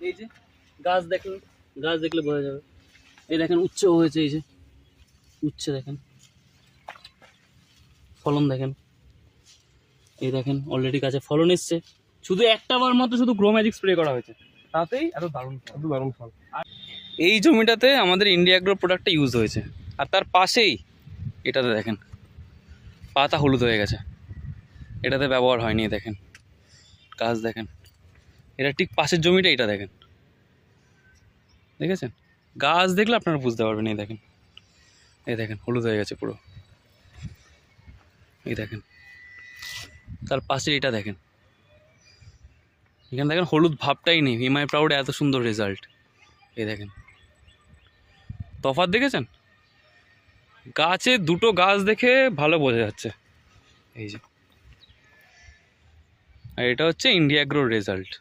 এই যে গাছ দেখেন গাছ দেখলে বোঝা যাবে। এই দেখেন উচ্চ হয়েছে এই যে। উচ্ছে দেখেন। ফলন দেখেন। এই দেখেন অলরেডি গাছে ফলন এসছে। শুধু একটা বার মাত্র শুধু গ্রো ম্যাজিক স্প্রে করা হয়েছে। তাতেই এত দারুণ এত দারুণ ফল। এই জমিটাতে আমাদের ইন্ডিয়া গ্রো প্রোডাক্টটা ইউজ হয়েছে। আর তার পাশেই এটাতে দেখেন পাতা হলুদ হয়ে গেছে। এটাতে ব্যবহার হয়নি দেখেন। গাছ দেখেন। এটা ঠিক পাশের জমিটা এটা দেখেন। দেখেছেন? গাছ দেখলে আপনারা বুঝতে পারবেন, এই দেখেন। এই দেখেন, হলুদ হয়ে গেছে পুরো। এই দেখেন। তার পাশে এটা দেখেন। এখানে দেখেন, হলুদ ভাবটাই নেই। হিমাই প্রাউডে এত সুন্দর রেজাল্ট এই দেখেন। তফাত দেখেছেন? গাছে দুটো গাছ দেখে ভালো বোঝা যাচ্ছে। এই যে। আর এটা হচ্ছে ইন্ডিয়া গ্রোর রেজাল্ট